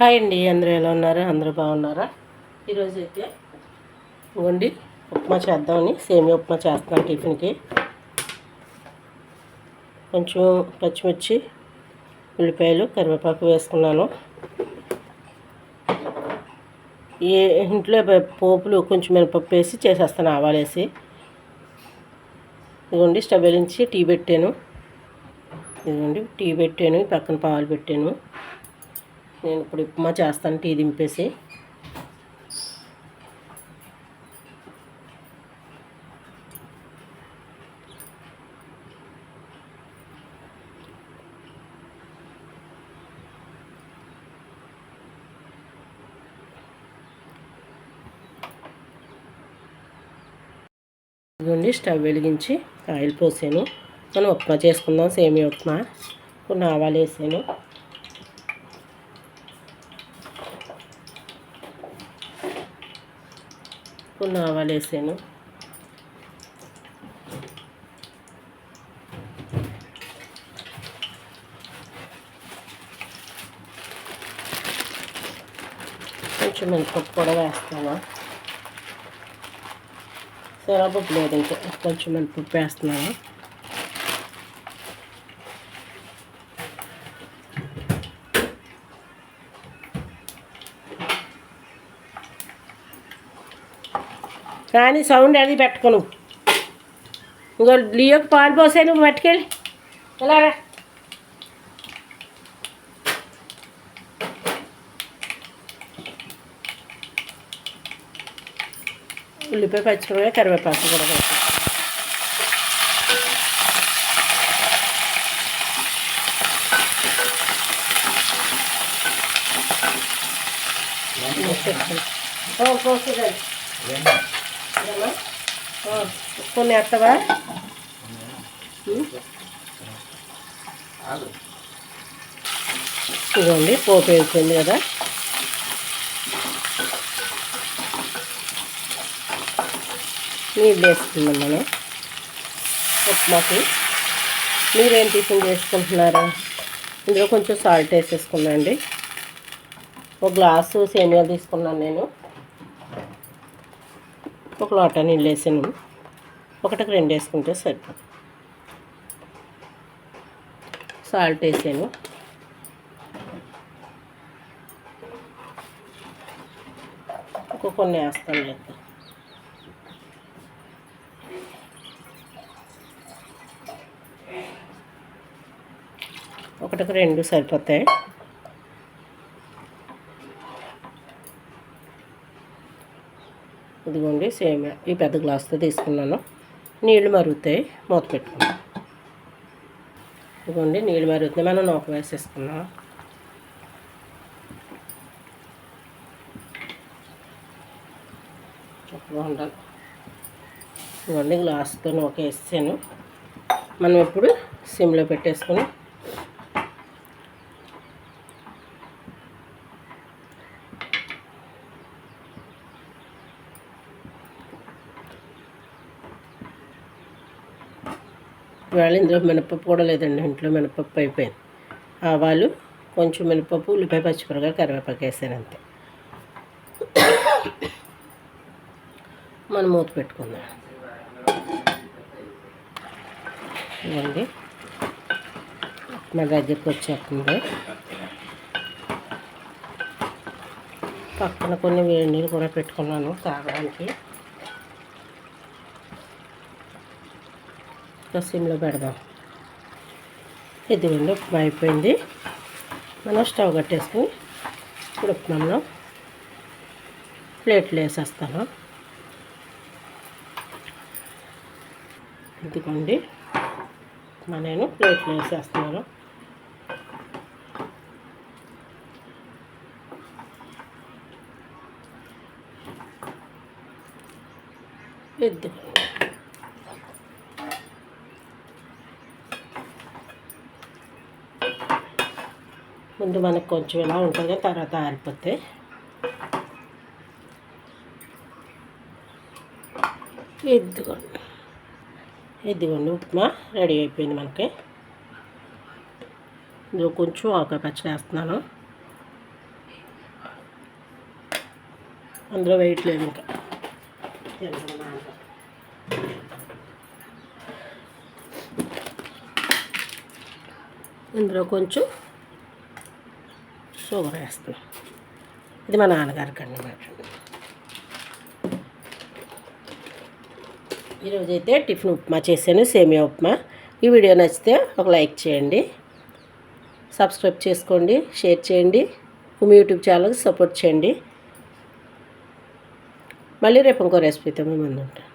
Hi అండి అందరూ ఎలా ఉన్నారు? అందరూ బాగున్నారా? ఈరోజు అయితే వండి ఉప్మా చేద్దామని సేమియా ఉప్మా చేస్తున్నాను టిఫిన్కి. కొంచెం పచ్చిమిర్చి ఉల్లిపాయలు కరివేపాకు వేసుకున్నాను. ఏ ఇంట్లో పోపులు కొంచెం మినపప్పు వేసి చేసేస్తాను ఆవాలేసి ఇదిగోండి స్టవ్ వెలించి టీ పెట్టాను. ఇదిగోండి టీ పెట్టాను పక్కన పాలు పెట్టాను. నేను ఇప్పుడు ఉప్మా చేస్తాను టీ దింపేసి. ఇదిగోండి స్టవ్ వెలిగించి ఆయిల్ పోసాను. మనం ఉప్మా చేసుకుందాం సేమియా ఉప్మా. కొన్ని ఆవాలు వేసాను. కొన్ని ఆవాలు వేసాను కొంచెం మినపప్పు కూడా వేస్తాను. శనగపప్పు లేదు ఇంకా. కొంచెం మినపప్పు వేస్తున్నాను. కానీ సౌండ్ అది పెట్టుకోను. ఇంకో లియోకి పాలు పోసే నువ్వు పట్టుకెళ్ళి. ఇలా రా. ఉల్లిపాయ పచ్చిమిరపకాయ కరివేపాకు కూడా వేస్తాను పోసేదండి ఏమ్మా? ఆ, కొన్ని వేస్తావా? ఇదిగోండి పోపు వేసింది కదా. నీళ్ళు వేసుకుందాం మనం. ఉప్మాకి. మీరేం టిఫిన్ చేసుకుంటున్నారు? ఇందులో కొంచెం సాల్ట్ వేసేసుకున్నాండి ఒక గ్లాసు సేమియా తీసుకున్నాను నేను. ఒక లోటా నీళ్ళు వేసాను. ఒకటికి రెండు వేసుకుంటే సరిపోతుంది సాల్ట్ వేసాను. ఇంకో కొన్ని వేస్తాను లేదు ఒకటికి రెండు సరిపోతాయి. ఇదిగోండి సేమియా ఈ పెద్ద గ్లాస్తో తీసుకున్నాను. నీళ్ళు మరుగుతాయి. మూత పెట్టుకున్నాను ఇదిగోండి నీళ్ళు మరుగుతాయి మనం నూక వేసేసుకున్నాం చక్కగా ఉండాలి. ఇదిగోండి గ్లాస్తో నూక వేసాను మనం ఇప్పుడు సిమ్లో పెట్టేసుకుని ఇవాళ ఇందులో మినపప్పు కూడా లేదండి. ఇంట్లో మినపప్పు అయిపోయింది. ఆవాలు కొంచెం మినపప్పు ఉల్లిపాయ పచ్చిమిరపకాయ కరివేపాకు వేసాను అంతే. మనం మూత పెట్టుకుందాం. ఇవ్వండి మా దగ్గరికి వచ్చేస్తుంది. పక్కన కొన్ని వేడి నీళ్ళు కూడా పెట్టుకున్నాను తాగడానికి. ఇంకా సిమ్లో పెడదాం. ఇదిగోండి ఉప్మా అయిపోయింది. మనం స్టవ్ కట్టేసుకుని ఇప్పుడు ఉప్మాలో ప్లేట్లు వేసేస్తాను. ఇదిగోండి. ఉప్మా నేను ప్లేట్లు వేసేస్తున్నాను. ఇదిగోండి. ముందు మనకు కొంచెం ఇలా ఉంటుంది తర్వాత ఆరిపోతే. ఇదిగోండి. ఇదిగోండి ఉప్మా రెడీ అయిపోయింది మనకి. ఇందులో కొంచెం ఆకాయ పచ్చడి వేస్తున్నాను. అందులో వెయిట్ లేదు ఇంకా. ఇందులో కొంచెం షుగర్ వేస్తున్నాం ఇది మా నాన్నగారికి అన్నమాట ఈరోజు అయితే టిఫిన్ ఉప్మా చేశాను సేమియా ఉప్మా. ఈ వీడియో నచ్చితే ఒక లైక్ చేయండి సబ్స్క్రైబ్ చేసుకోండి షేర్ చేయండి మీ యూట్యూబ్ ఛానల్కి సపోర్ట్ చేయండి. మళ్ళీ రేపు ఇంకో రెసిపీతో మేము ముందుంటాం